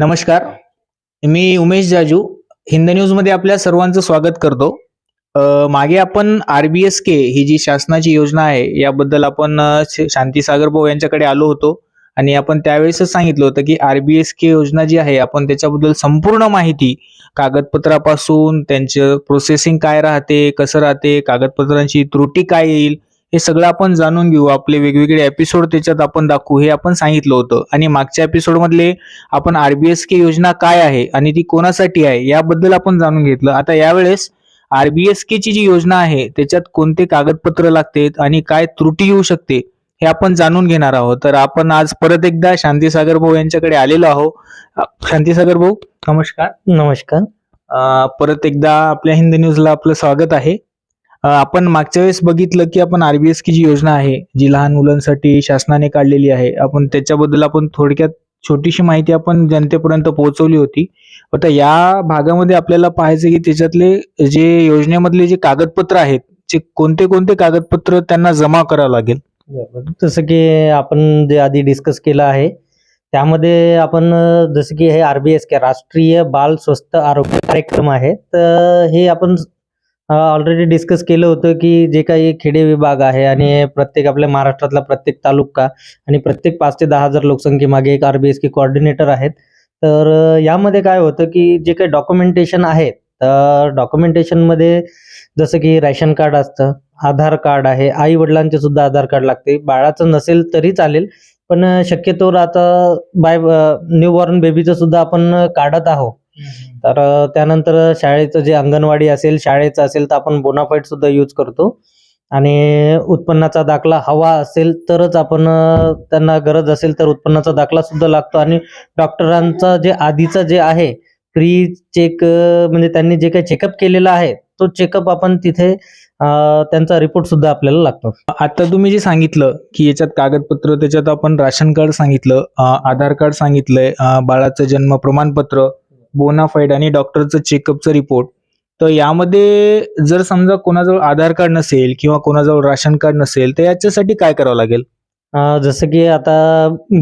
नमस्कार. मी उमेश जाजू. हिंद न्यूजमध्ये आपल्या सर्वांचं स्वागत करतो. मागे आपण आर बी एस के ही जी शासनाची योजना आहे याबद्दल आपण शांती सागर शांतीसागर भाऊ यांच्याकडे आलो होतो. आणि आपण त्यावेळेसच सांगितलं होतं की आर बी एस के योजना जी आहे आपण त्याच्याबद्दल संपूर्ण माहिती कागदपत्रापासून त्यांचं प्रोसेसिंग काय राहते कसं राहते कागदपत्रांची त्रुटी काय येईल हे सगळं आपण जाणून घेऊ. आपले वेगवेगळे एपिसोड त्याच्यात आपण दाखवू हे आपण सांगितलं होतं. आणि मागच्या एपिसोडमधले आपण आरबीएस के योजना काय आहे आणि ती कोणासाठी आहे याबद्दल आपण जाणून घेतलं. आता यावेळेस आरबीएस के ची जी योजना आहे त्याच्यात कोणते कागदपत्र लागतात आणि काय त्रुटी येऊ शकते हे आपण जाणून घेणार आहोत. तर आपण आज परत एकदा शांतीसागर भाऊ यांच्याकडे आलेलो आहोत. शांतीसागर भाऊ नमस्कार. नमस्कार. परत एकदा आपल्या हिंदी न्यूजला आपलं स्वागत आहे. आपण मागच्या वेळेस बघितलं की आपण आरबीएस की जी योजना आहे जी लहान मुलांसाठी शासनाने काढलेली आहे आपण त्याच्याबद्दल आपण थोडक्यात छोटीशी माहिती आपण जनतेपर्यंत पोहोचवली होती. आता या भागामध्ये आपल्याला पाहायचं की त्याच्यातले जे योजनेमधले जे कागदपत्र आहेत जे कोणते कोणते कागदपत्र त्यांना जमा करावं लागेल? जसं की आपण जे आधी डिस्कस केलं आहे त्यामध्ये आपण जसं की हे आरबीएस के राष्ट्रीय बाल स्वस्थ आरोग्य कार्यक्रम आहे तर हे आपण ऑलरेडी डिस्कस केलं होतं की जे काही खेडे विभाग आहे आणि प्रत्येक आपल्या महाराष्ट्रातला प्रत्येक तालुका आणि प्रत्येक पाच ते दहा हजार लोकसंख्येमागे एक आरबीएस के कोऑर्डिनेटर आहेत. तर यामध्ये काय होतं की जे काही डॉक्युमेंटेशन आहे तर डॉक्युमेंटेशनमध्ये जसं की रॅशन कार्ड असतं आधार कार्ड आहे आई वडिलांचे सुद्धा आधार कार्ड लागते. बाळाचं नसेल तरी चालेल पण शक्यतोवर आता बाय न्यू बॉर्न बेबीचं सुद्धा आपण काढत आहोत. तर त्यानंतर शाळेचं जे अंगणवाडी असेल शाळेचं असेल तर आपण बोनाफाईड सुद्धा यूज करतो. आणि उत्पन्नाचा दाखला हवा असेल तरच आपण त्यांना गरज असेल तर उत्पन्नाचा दाखला सुद्धा लागतो. आणि डॉक्टरांचा जे आधीचं जे आहे प्री चेक म्हणजे त्यांनी जे काही चेकअप केलेला आहे तो चेकअप आपण तिथे त्यांचा रिपोर्ट सुद्धा आपल्याला लागतो. आता तुम्ही जे सांगितलं की याच्यात कागदपत्र त्याच्यात आपण राशन कार्ड सांगितलं आधार कार्ड सांगितलंय बाळाचं जन्म प्रमाणपत्र बोनाफाईड आणि डॉक्टरचं चेकअपचं रिपोर्ट तर यामध्ये जर समजा कोणाजवळ आधार कार्ड नसेल किंवा कोणाजवळ राशन कार्ड नसेल तर याच्यासाठी काय करावं लागेल? जसं की आता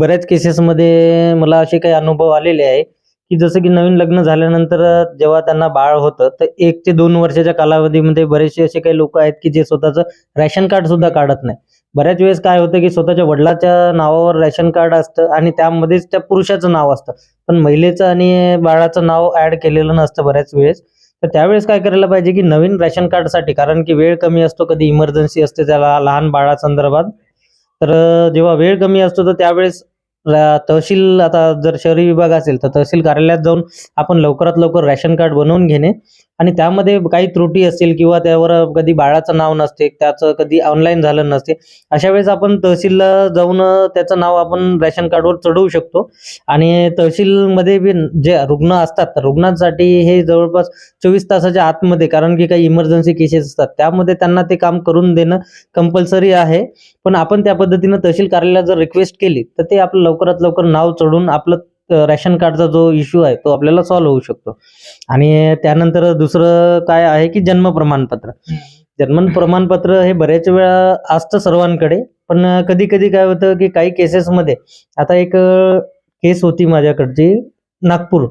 बऱ्याच केसेसमध्ये मला असे काही अनुभव आलेले आहे की जसं की नवीन लग्न झाल्यानंतर जेव्हा त्यांना बाळ होतं तर एक ते दोन वर्षाच्या कालावधीमध्ये बरेचसे असे काही लोक आहेत की जे स्वतःचं रॅशन कार्ड सुद्धा काढत नाही. बऱ्याच वेळेस काय होतं की स्वतःच्या वडिलाच्या नावावर रॅशन कार्ड असतं आणि त्यामध्येच त्या पुरुषाचं नाव असतं. पण महिलेचं आणि बाळाचं नाव ऍड केलेलं नसतं बऱ्याच वेळेस. तर त्यावेळेस काय करायला पाहिजे की नवीन रॅशन कार्डसाठी कारण की वेळ कमी असतो कधी इमर्जन्सी असते त्याला लहान बाळासंदर्भात. तर जेव्हा वेळ कमी असतो तर त्यावेळेस तहसील आता जर शहरी विभाग असेल तर तहसील कार्यालयात जाऊन आपण लवकरात लवकर रॅशन कार्ड बनवून घेणे. आणि त्यामध्ये काही त्रुटी असतील किंवा त्यावर कधी बाळाचं नाव नसते त्याचं कधी ऑनलाईन झालं नसते अशा वेळेस आपण तहसीलला जाऊन त्याचं नाव आपण रॅशन कार्डवर चढवू शकतो. आणि तहसीलमध्ये बी जे रुग्ण असतात रुग्णांसाठी हे जवळपास चोवीस तासाच्या आतमध्ये कारण की काही इमर्जन्सी केसेस असतात त्यामध्ये त्यांना ते काम करून देणं कंपल्सरी आहे. पण आपण त्या पद्धतीनं तहसील कार्यालयाला जर रिक्वेस्ट केली तर ते आपलं लवकरात लवकर नाव चढून आपलं रॅशन कार्डचा जो इश्यू आहे तो आपल्याला सॉल्व्ह होऊ शकतो. आणि त्यानंतर दुसरं काय आहे की जन्म प्रमाणपत्र. जन्म प्रमाणपत्र हे बऱ्याच वेळा असतं सर्वांकडे पण कधी कधी काय होतं की काही केसेसमध्ये आता एक केस होती माझ्याकडची नागपूर.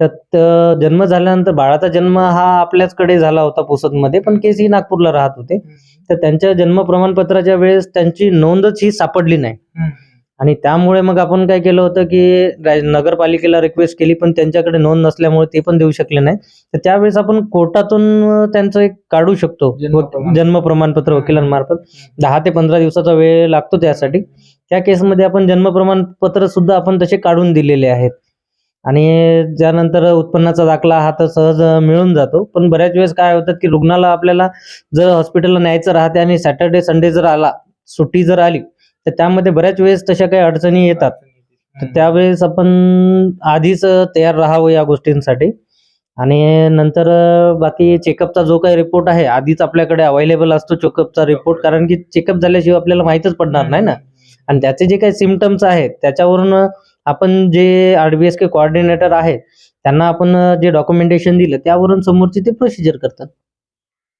तर जन्म झाल्यानंतर बाळाचा जन्म हा आपल्याचकडे झाला होता पुसदमध्ये पण केस ही नागपूरला राहत होते. तर त्यांच्या जन्म प्रमाणपत्राच्या वेळेस त्यांची नोंदच ही सापडली नाही. आणि त्यामुळे मग आपण काय केलं होतं की नगरपालिकेला रिक्वेस्ट केली पण त्यांच्याकडे नोंद नसल्यामुळे ते पण देऊ शकले नाही. तर त्यावेळेस आपण कोर्टातून त्यांचं एक काढू शकतो. जन्म प्रमाणपत्र. वकिलांमार्फत. दहा ते पंधरा दिवसाचा वेळ लागतो त्यासाठी. त्या केसमध्ये आपण जन्म प्रमाणपत्र सुद्धा आपण तसे काढून दिलेले आहेत. आणि त्यानंतर उत्पन्नाचा दाखला हा तर सहज मिळून जातो. पण बऱ्याच वेळेस काय होतं की रुग्णाला आपल्याला जर हॉस्पिटलला न्यायचं राहते आणि सॅटर्डे संडे जर आला सुट्टी जर आली तर त्यामध्ये बऱ्याच वेळेस तशा काही अडचणी येतात. तर त्यावेळेस आपण आधीच तयार राहावं या गोष्टींसाठी. आणि नंतर बाकी चेकअपचा जो काही रिपोर्ट आहे आधीच आपल्याकडे अवेलेबल असतो चेकअपचा रिपोर्ट कारण की चेकअप झाल्याशिवाय आपल्याला माहीतच पडणार नाही ना. आणि त्याचे जे काही सिमटम्स आहेत त्याच्यावरून आपण जे आरबीएस के कोऑर्डिनेटर आहेत त्यांना आपण जे डॉक्युमेंटेशन दिलं त्यावरून समोरची ते प्रोसिजर करतात.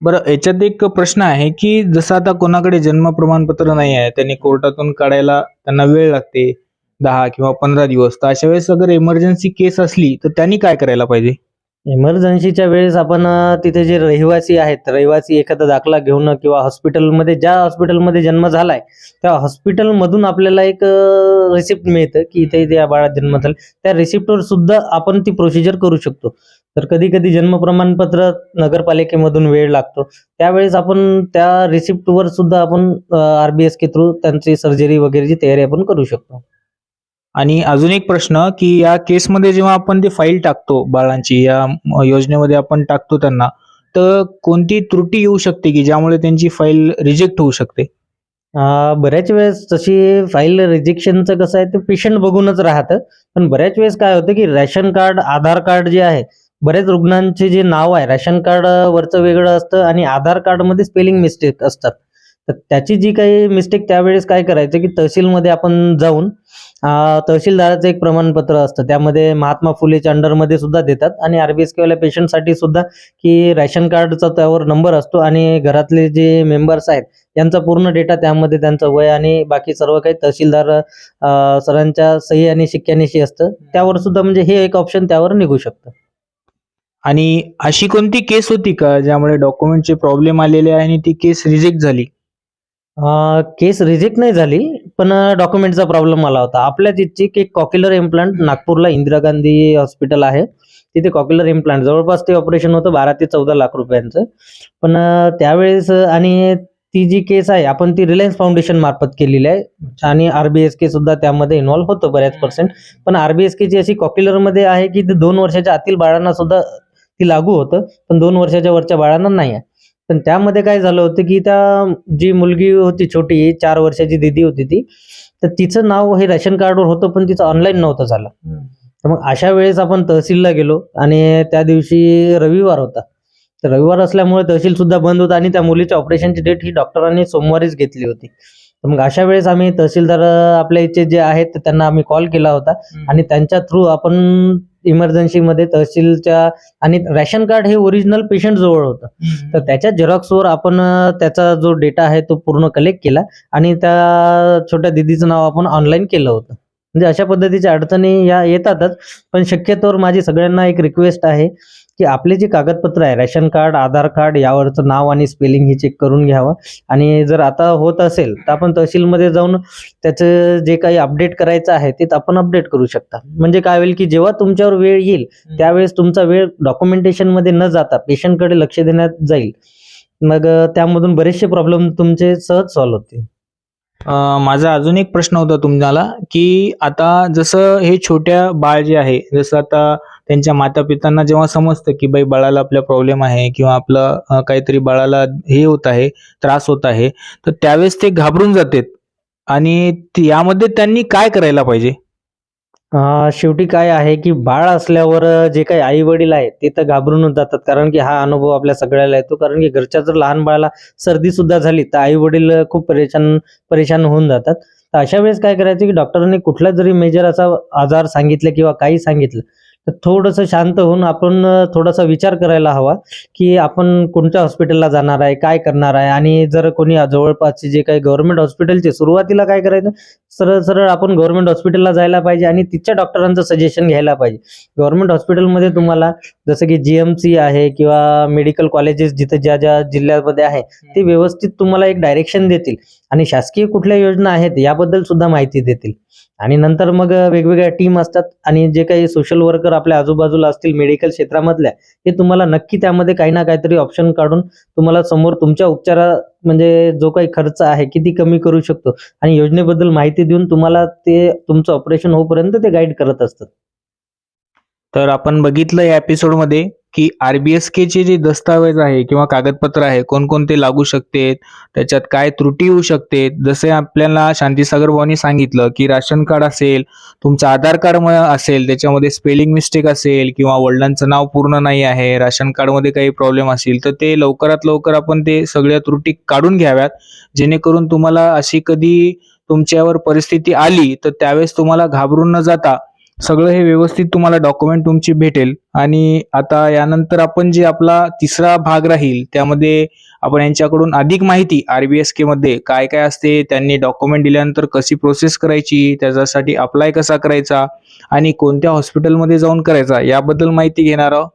बरं याच्यात एक प्रश्न आहे की जसं आता कोणाकडे जन्म प्रमाणपत्र नाही आहे त्यांनी कोर्टातून काढायला त्यांना वेळ लागते दहा किंवा पंधरा दिवस तर अशा वेळेस अगर इमर्जन्सी केस असली तर त्यांनी काय करायला पाहिजे? इमर्जन्सीच्या वेळेस आपण तिथे जे रहिवासी आहेत रहिवासी एखादा दाखला घेऊन किंवा हॉस्पिटलमध्ये ज्या हॉस्पिटलमध्ये जन्म झालाय त्या हॉस्पिटलमधून आपल्याला एक रिसिप्ट मिळतं की इथे इथे या बाळात जन्म झाला त्या रिसिप्टवर सुद्धा आपण ती प्रोसिजर करू शकतो. तर कधी कधी जन्म प्रमाणपत्र नगरपालिकेमधून वेळ लागतो. त्यावेळेस आपण त्या रिसिप्टवर सुद्धा आपण R B S K through त्यांची सर्जरी वगैरेची तयारी आपण करू शकतो. आणि अजून एक प्रश्न की या केसमध्ये जेव्हा आपण ते फाईल टाकतो बाळांची या योजनेमध्ये आपण टाकतो त्यांना तर कोणती त्रुटी येऊ शकते की ज्यामुळे त्यांची फाईल रिजेक्ट होऊ शकते? बऱ्याच वेळेस तशी फाईल रिजेक्शनचं कसं आहे ते पेशंट बघूनच राहतं. पण बऱ्याच वेळेस काय होतं की रॅशन कार्ड आधार कार्ड जे आहे बरेच रुग्णांचे जे नाव आहे रॅशन कार्ड वरचं वेगळं असतं आणि आधार कार्डमध्ये स्पेलिंग मिस्टेक असतात. तर त्याची जी काही मिस्टेक त्यावेळेस काय करायचं की तहसीलमध्ये आपण जाऊन तहसीलदाराचं एक प्रमाणपत्र असतं. त्यामध्ये महात्मा फुलेच्या अंडरमध्ये सुद्धा देतात आणि आरबीएसकेवाल्या पेशंटसाठी सुद्धा की रॅशन कार्डचा त्यावर नंबर असतो आणि घरातले जे मेंबर्स आहेत यांचा पूर्ण डेटा त्यामध्ये त्यांचं वय आणि बाकी सर्व काही तहसीलदार सरांच्या सही आणि शिक्क्यानिशी असतं. त्यावर सुद्धा म्हणजे हे एक ऑप्शन त्यावर निघू शकतं. आणि अशी कोणती केस होती का ज्यामुळे डॉक्युमेंटचे प्रॉब्लेम आलेले आहे आणि ती केस रिजेक्ट झाली? केस रिजेक्ट नाही झाली पण डॉक्युमेंटचा प्रॉब्लेम आला होता. आपल्या तिथची की कॉक्युलर इम्प्लांट नागपूरला इंदिरा गांधी हॉस्पिटल आहे. तिथे कॉक्युलर इम्प्लांट जवळपास ते ऑपरेशन होतं बारा ते चौदा लाख रुपयांचं. पण अं, त्यावेळेस आणि ती जी केस आहे आपण ती रिलायन्स फाउंडेशन मार्फत केलेली आहे. आणि आरबीएस के सुद्धा त्यामध्ये इन्व्हॉल्व्ह होतं बऱ्याच पर्सेंट पण आरबीएस जी अशी कॉक्युलरमध्ये आहे की ते दोन वर्षाच्या आतील बाळांना सुद्धा ती लागू होतं. पण दोन वर्षाच्या वरच्या बाळांना नाही आहे. पण त्यामध्ये काय झालं होतं की त्या जी मुलगी होती छोटी चार वर्षाची दिदी होती ती तर तिचं नाव हे रॅशन कार्डवर होतं पण तिचं ऑनलाईन नव्हतं झालं. तर मग अशा वेळेस आपण तहसीलला गेलो आणि त्या दिवशी रविवार होता. तर रविवार असल्यामुळे तहसील सुद्धा बंद होतं आणि त्या मुलीच्या ऑपरेशनची डेट ही डॉक्टरांनी सोमवारीच घेतली होती. तर मग अशा वेळेस आम्ही तहसीलदार आपल्या इथे जे आहेत त्यांना आम्ही कॉल केला होता. आणि त्यांच्या थ्रू आपण इमर्जन्सीमध्ये तहसीलच्या आणि रॅशन कार्ड हे ओरिजिनल पेशंट जवळ होतं. तर त्याच्या झेरॉक्सवर आपण त्याचा जो डेटा आहे तो पूर्ण कलेक्ट केला आणि त्या छोट्या दिदीचं नाव आपण ऑनलाईन केलं होतं. म्हणजे अशा पद्धतीच्या अडचणी या येतातच पण शक्यतोवर माझी सगळ्यांना एक रिक्वेस्ट आहे की आपले जे कागदपत्र आहे रॅशन कार्ड आधार कार्ड यावरचं नाव आणि स्पेलिंग हे चेक करून घ्यावं. आणि जर आता होत असेल तर आपण तहसीलमध्ये जाऊन त्याचं जे काही अपडेट करायचं आहे ते आपण अपडेट करू शकता. म्हणजे काय होईल की जेव्हा तुमच्यावर वेळ येईल त्यावेळेस तुमचा वेळ डॉक्युमेंटेशनमध्ये न जाता पेशंटकडे लक्ष देण्यात जाईल. मग त्यामधून बरेचसे प्रॉब्लेम तुमचे सहज सॉल्व्ह होतील. माझा अजून एक प्रश्न होता तुम्हाला की आता जसं हे छोट्या बाळ जे आहे जसं आता त्यांच्या माता पितांना जेव्हा समजतं की बाई बाळाला आपल्या प्रॉब्लेम आहे किंवा आपलं काहीतरी बाळाला हे होत आहे त्रास होत आहे तर त्यावेळेस ते घाबरून जातात. आणि यामध्ये त्यांनी काय करायला पाहिजे? शेवटी काय आहे की बाळ असल्यावर जे काही आई वडील आहेत ते तर घाबरूनच जातात. कारण की हा अनुभव आपल्या सगळ्याला येतो. कारण की घरच्या जर लहान बाळाला सर्दी सुद्धा झाली तर आई वडील खूप परेशान परेशान होऊन जातात. तर अशा वेळेस काय करायचं की डॉक्टरांनी कुठला जरी मेजर असा आजार सांगितलं किंवा काही सांगितलं तर थोडंसं शांत होऊन आपण थोडासा विचार करायला हवा की आपण कोणत्या हॉस्पिटलला जाणार आहे काय करणार आहे? आणि जर कोणी जवळपासचे जे काही गव्हर्नमेंट हॉस्पिटलचे सुरुवातीला काय करायचं? सरळ सरळ आपण गव्हर्नमेंट हॉस्पिटलला जायला पाहिजे आणि तिथच्या डॉक्टरांचं सजेशन घ्यायला पाहिजे. गव्हर्नमेंट हॉस्पिटलमध्ये तुम्हाला जसं की जीएमसी आहे किंवा मेडिकल कॉलेजेस जिथे ज्या ज्या जिल्ह्यामध्ये आहे ते व्यवस्थित तुम्हाला एक डायरेक्शन देतील. आणि शासकीय कुठल्या योजना आहेत याबद्दल सुद्धा माहिती देतील. आणि नंतर मग वेगवेगळ्या टीम असतात आणि जे काही सोशल वर्कर आपल्या आजूबाजूला असतील मेडिकल क्षेत्रामधल्या ते तुम्हाला नक्की त्यामध्ये काही ना काहीतरी ऑप्शन काढून तुम्हाला समोर तुमच्या उपचारा म्हणजे जो काही खर्च आहे किती कमी करू शकतो आणि योजनेबद्दल माहिती देऊन तुम्हाला ते तुमचं ऑपरेशन होईपर्यंत ते गाईड करत असतात. तर आपण बघितलं या एपिसोडमध्ये की आरबीएस के केचे जे दस्तावेज आहे किंवा कागदपत्र आहे कोणकोणते लागू शकते त्याच्यात काय त्रुटी होऊ शकते जसे आपल्याला शांतीसागर भाऊनी सांगितलं की राशन कार्ड असेल तुमचं आधार कार्ड असेल त्याच्यामध्ये स्पेलिंग मिस्टेक असेल किंवा वडिलांचं नाव पूर्ण नाही आहे राशन कार्डमध्ये काही प्रॉब्लेम असेल तर ते लवकरात लवकर आपण ते सगळ्या त्रुटी काढून घ्याव्यात जेणेकरून तुम्हाला अशी कधी तुमच्यावर परिस्थिती आली तर त्यावेळेस तुम्हाला घाबरून न जाता सगळं हे व्यवस्थित तुम्हाला डॉक्युमेंट तुमची भेटेल. आणि आता यानंतर आपण जे आपला तिसरा भाग राहील त्यामध्ये आपण यांच्याकडून अधिक माहिती आरबीएस के मध्ये काय काय असते त्यांनी डॉक्युमेंट दिल्यानंतर कशी प्रोसेस करायची त्याच्यासाठी अप्लाय कसा करायचा आणि कोणत्या हॉस्पिटलमध्ये जाऊन करायचा याबद्दल माहिती घेणार आहोत.